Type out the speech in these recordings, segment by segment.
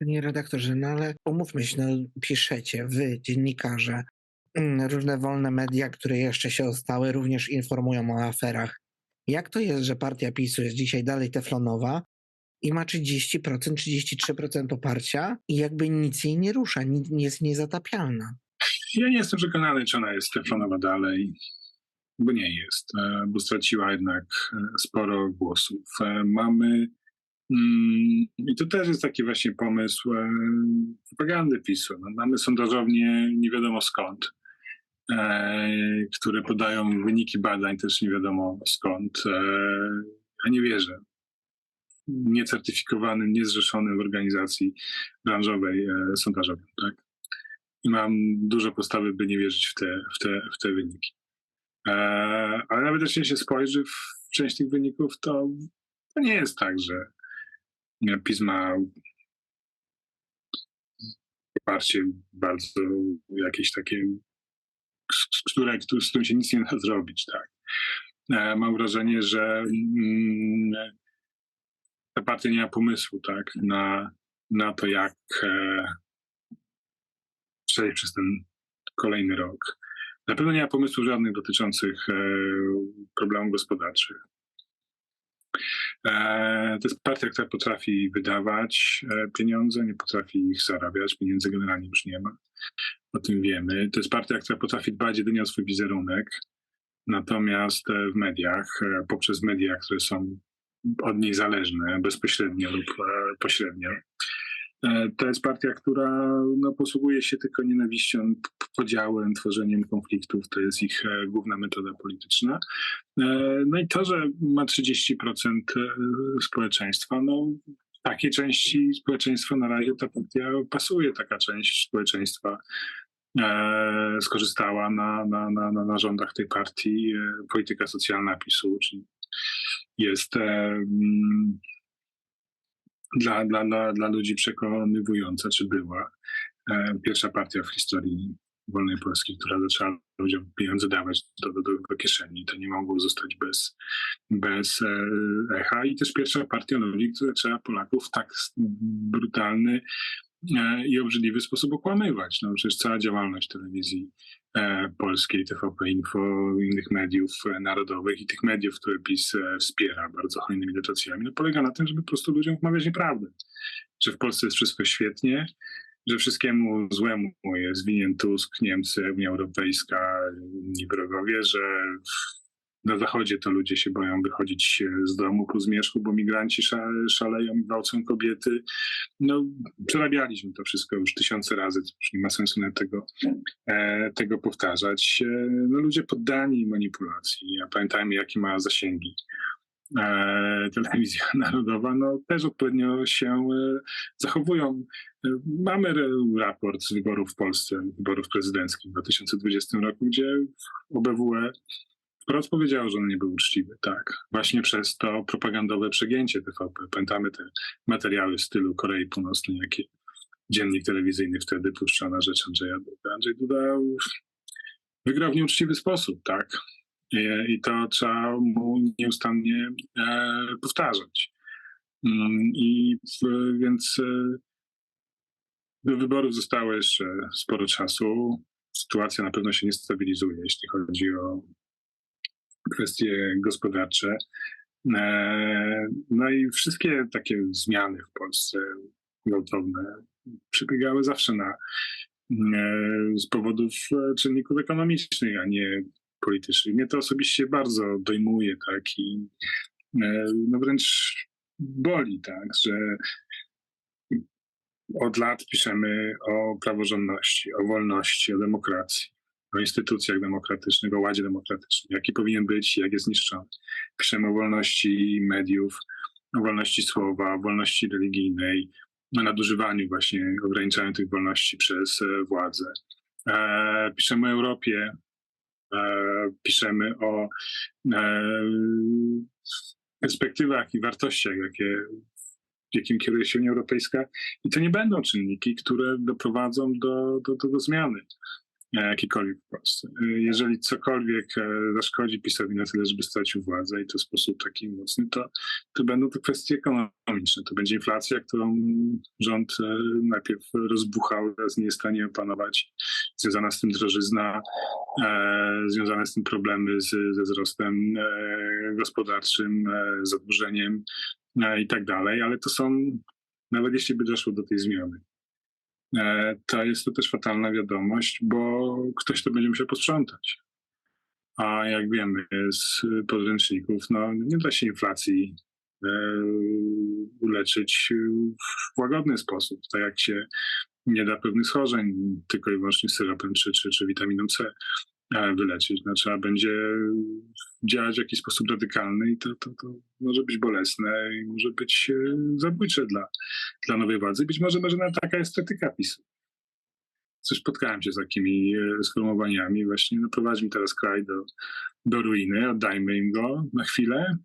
Panie redaktorze, no ale umówmy się, no, piszecie, wy, dziennikarze, mm, różne wolne media, które jeszcze się ostały, również informują o aferach. Jak to jest, że partia PiSu jest dzisiaj dalej teflonowa i ma 30%, 33% poparcia i jakby nic jej nie rusza, nie jest niezatapialna? Ja nie jestem przekonany, czy ona jest teflonowa dalej, bo nie jest, e, bo straciła jednak e, sporo głosów. E, mamy I to też jest taki właśnie pomysł e, propagandy PiSu. No, mamy sondażownie nie wiadomo skąd, e, które podają wyniki badań też nie wiadomo skąd. E, ja nie wierzę. Niecertyfikowanym, niezrzeszonym organizacji branżowej sondażowej. Tak? I mam duże postawy, by nie wierzyć w te, w te, w te wyniki. Ale nawet jeśli się spojrzy w część tych wyników, to, to nie jest tak, że PiS ma bardzo jakieś takie, z, które, z którym się nic nie da zrobić, tak. E, mam wrażenie, że mm, ta partia nie ma pomysłu, tak, na, na to, jak e, przejść przez ten kolejny rok. Na pewno nie ma pomysłów żadnych dotyczących e, problemów gospodarczych. E, to jest partia, która potrafi wydawać e, pieniądze, nie potrafi ich zarabiać. Pieniędzy generalnie już nie ma. O tym wiemy. To jest partia, która potrafi dbać jedynie o swój wizerunek. Natomiast e, w mediach, poprzez media, które są od niej zależne bezpośrednio lub pośrednio, to jest partia, która no, posługuje się tylko nienawiścią, podziałem, tworzeniem konfliktów. To jest ich e, główna metoda polityczna. E, no i to, że ma 30% społeczeństwa, no takiej części społeczeństwa na razie ta partia pasuje, taka część społeczeństwa skorzystała na, na, na, na, rządach tej partii polityka socjalna PiSu, czyli jest dla, dla, dla, dla ludzi przekonywująca, czy była. E, pierwsza partia w historii wolnej Polski, która zaczęła ludziom pieniądze dawać do, do, do kieszeni. To nie mogło zostać bez, bez e, echa. I też pierwsza partia ludzi, która zaczęła Polaków w tak brutalny e, i obrzydliwy sposób okłamywać. No przecież cała działalność telewizji E, polskiej, TVP Info, innych mediów narodowych i tych mediów, które PiS wspiera bardzo hojnymi dotacjami, no polega na tym, żeby po prostu ludziom wmawiać nieprawdę. Że w Polsce jest wszystko świetnie, że wszystkiemu złemu jest winien Tusk, Niemcy, Unia Europejska, inni wrogowie, że na zachodzie to ludzie się boją wychodzić z domu po zmierzchu, bo migranci szaleją i gwałcą kobiety. No, przerabialiśmy to wszystko już tysiące razy, już nie ma sensu na tego, e, tego powtarzać. E, no, ludzie poddani manipulacji, a pamiętajmy, jakie ma zasięgi. E, telewizja narodowa, no też odpowiednio się e, zachowują. E, mamy raport z wyborów w Polsce, wyborów prezydenckich w 2020 roku, gdzie OBWE wprost powiedział, że on nie był uczciwy, tak. Właśnie przez to propagandowe przegięcie TVP. Pamiętamy te materiały w stylu Korei Północnej, jakie dziennik telewizyjny wtedy puszcza na rzecz Andrzeja Duda. Andrzej Duda wygrał w nieuczciwy sposób, tak. I, to trzeba mu nieustannie e, powtarzać. Mm, I więc e, do wyborów zostało jeszcze sporo czasu. Sytuacja na pewno się nie stabilizuje, jeśli chodzi o kwestie gospodarcze. E, no i wszystkie takie zmiany w Polsce gwałtowne przebiegały zawsze na, z powodów czynników ekonomicznych, a nie politycznych. Mnie to osobiście bardzo dojmuje, tak, i no wręcz boli, tak, że od lat piszemy o praworządności, o wolności, o demokracji o instytucjach demokratycznych, o ładzie demokratycznym, jaki powinien być, jak jest niszczony. Piszemy o wolności mediów, o wolności słowa, o wolności religijnej, o nadużywaniu właśnie, ograniczaniu tych wolności przez e, władzę. E, piszemy o Europie, e, piszemy o e, perspektywach i wartościach, jakie jakim kieruje się Unia Europejska, i to nie będą czynniki, które doprowadzą do, do, do, do zmiany e, jakikolwiek w Polsce. E, Jeżeli cokolwiek e, zaszkodzi PiSowi na tyle, żeby stracił władzę i to w sposób taki mocny, to, to będą to kwestie ekonomiczne. To będzie inflacja, którą rząd e, najpierw rozbuchał, teraz nie jest w stanie opanować. Związana z tym drożyzna, e, związane z tym problemy z, ze wzrostem e, gospodarczym, e, zadłużeniem e, i tak dalej, ale to są, nawet jeśli by doszło do tej zmiany, e, to jest to też fatalna wiadomość, bo ktoś to będzie musiał posprzątać. A jak wiemy z podręczników, no nie da się inflacji e, uleczyć w łagodny sposób, tak jak się nie da pewnych schorzeń tylko i wyłącznie syropem czy, czy, czy witaminą C e, wyleczyć. No, trzeba będzie działać w jakiś sposób radykalny i to, to, to może być bolesne i może być e, zabójcze dla, dla nowej władzy. Być może, może nawet taka jest taktyka PiSu. Coś spotkałem się z takimi e, sformułowaniami właśnie, no prowadźmy teraz kraj do, do ruiny, oddajmy im go na chwilę,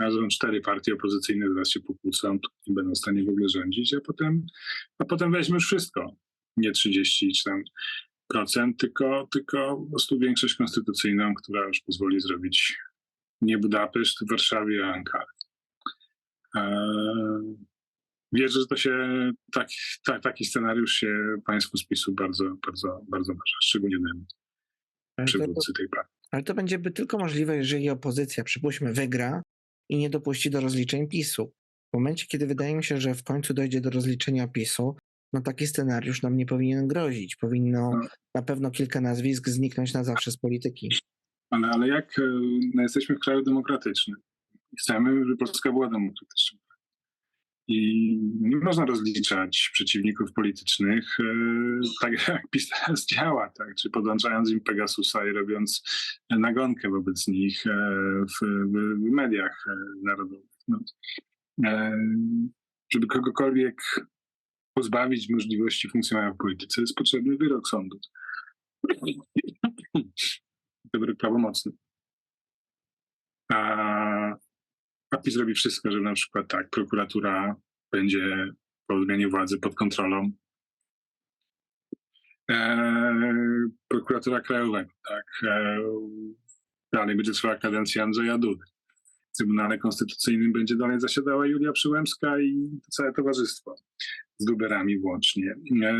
że cztery partie opozycyjne zaraz się pokłócą, nie będą w stanie w ogóle rządzić, a potem, a potem weźmy już wszystko. Nie 30 czy tam procent, tylko, tylko po prostu większość konstytucyjną, która już pozwoli zrobić nie Budapeszt, Warszawie, a Ankarę. Eee, Wierzę, że to się, tak, tak, taki scenariusz się państwu z PiSu bardzo, bardzo, bardzo marzy, szczególnie to, przywódcy tej partii. ale to będzie by tylko możliwe, jeżeli opozycja, przypuśćmy, wygra i nie dopuści do rozliczeń PiSu. W momencie, kiedy wydaje mi się, że w końcu dojdzie do rozliczenia PiSu, no taki scenariusz nam nie powinien grozić. Powinno No. na pewno kilka nazwisk zniknąć na zawsze z polityki. Ale, ale jak e, no jesteśmy w kraju demokratycznym chcemy, żeby Polska była demokratyczna. I nie można rozliczać przeciwników politycznych e, tak, jak PiS teraz działa, tak? czy podłączając im Pegasusa i robiąc nagonkę wobec nich e, w, w, mediach e, narodowych. No. Żeby kogokolwiek pozbawić możliwości funkcjonowania w polityce, jest potrzebny wyrok sądu. Wyrok prawomocny. A, a PiS robi wszystko, żeby na przykład tak, prokuratura będzie po zmianie władzy pod kontrolą e, prokuratura krajowego, tak. E, dalej będzie trwała kadencja Andrzeja Dudy. W Trybunale Konstytucyjnym będzie dalej zasiadała Julia Przyłębska i całe towarzystwo z Duberami włącznie. E,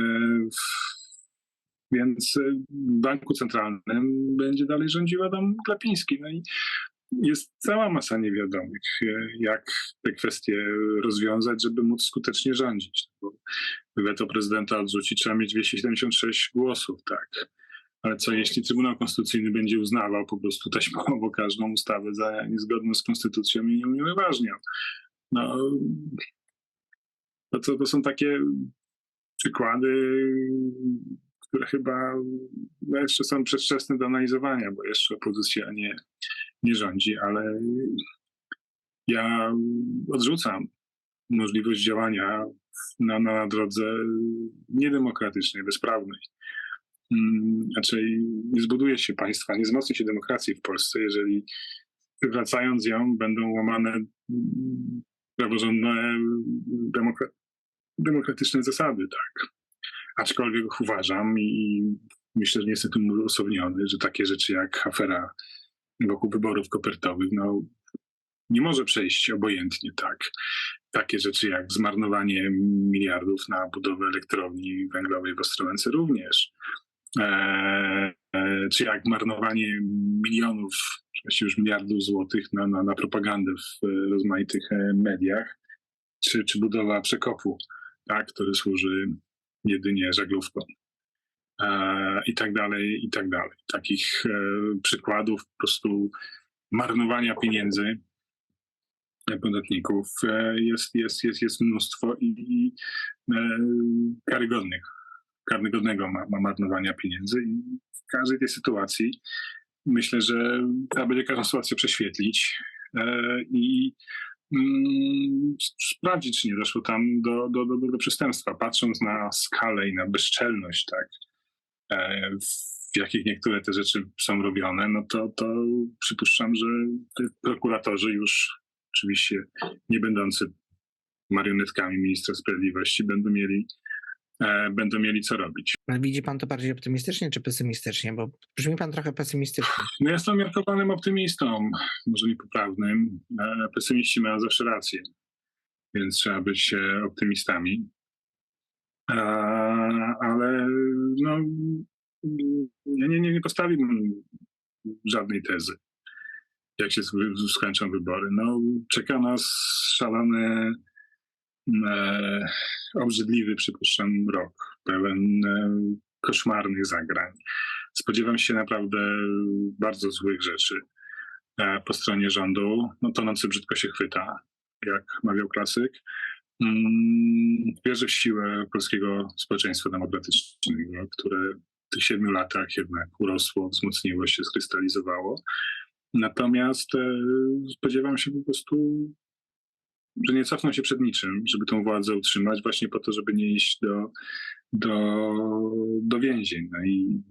więc w Banku Centralnym będzie dalej rządził Adam Glapiński. No i jest cała masa niewiadomych, e, jak te kwestie rozwiązać, żeby móc skutecznie rządzić. Bo weto prezydenta odrzucić, trzeba mieć 276 głosów, tak. Ale co jeśli Trybunał Konstytucyjny będzie uznawał po prostu taśmowo każdą ustawę za niezgodną z konstytucją i nie unieważniał? No, to, to, to są takie przykłady, które chyba no, jeszcze są przedwczesne do analizowania, bo jeszcze opozycja nie, nie rządzi, ale ja odrzucam możliwość działania na, na drodze niedemokratycznej, bezprawnej. Mm, Raczej nie zbuduje się państwa, nie wzmocni się demokracji w Polsce, jeżeli wracając ją będą łamane mm, praworządne demokra- demokratyczne zasady, tak. Aczkolwiek uważam i myślę, że nie jestem tym osobniony, że takie rzeczy jak afera wokół wyborów kopertowych, no nie może przejść obojętnie, tak. Takie rzeczy jak zmarnowanie miliardów na budowę elektrowni węglowej w Ostrołęce również. E, e, czy jak marnowanie milionów, czy już miliardów złotych na, na, na propagandę w e, rozmaitych mediach, czy, czy budowa przekopu, tak, który służy jedynie żaglówką. I tak dalej, i tak dalej. Takich e, przykładów po prostu marnowania pieniędzy podatników e, jest, jest, jest, jest mnóstwo i, i e, karygodnych, karygodnego ma, ma marnowania pieniędzy i w każdej tej sytuacji myślę, że trzeba będzie każdą sytuację prześwietlić i mm, sprawdzić, czy nie doszło tam do, do, do, do przestępstwa. Patrząc na skalę i na bezczelność, tak, w jakich niektóre te rzeczy są robione, no to, to przypuszczam, że prokuratorzy już oczywiście nie będący marionetkami ministra sprawiedliwości będą mieli e, będą mieli co robić. Ale widzi pan to bardziej optymistycznie czy pesymistycznie? Bo brzmi pan trochę pesymistycznie. No ja jestem umiarkowanym optymistą, może niepoprawnym. E, Pesymiści mają zawsze rację, więc trzeba być e, optymistami. Ale no, ja nie, nie, nie postawiłbym żadnej tezy, jak się sk- skończą wybory. No, czeka nas szalony, e, obrzydliwy, przypuszczam, rok, pełen e, koszmarnych zagrań spodziewam się naprawdę bardzo złych rzeczy e, po stronie rządu. No tonący brzydko się chwyta, jak mawiał klasyk. Mm, Wierzę w siłę polskiego społeczeństwa demokratycznego, które w tych siedmiu latach jednak urosło, wzmocniło się, skrystalizowało. Natomiast e, spodziewam się po prostu, że nie cofną się przed niczym, żeby tą władzę utrzymać, właśnie po to, żeby nie iść do, do, do więzień. No i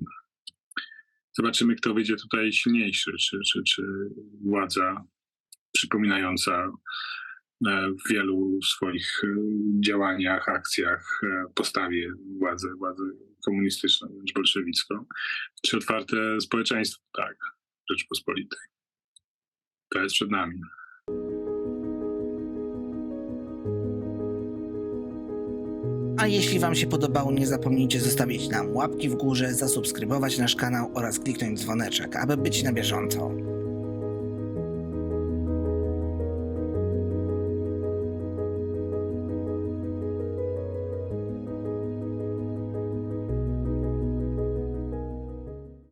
Zobaczymy, kto wyjdzie tutaj silniejszy, czy, czy, czy władza przypominająca w wielu swoich e, działaniach, akcjach, e, postawie władzę, władzę komunistyczną, wręcz bolszewicką, czy otwarte społeczeństwo, tak, Rzeczpospolitej. To jest przed nami. A jeśli Wam się podobało, nie zapomnijcie zostawić nam łapki w górze, zasubskrybować nasz kanał oraz kliknąć dzwoneczek, aby być na bieżąco.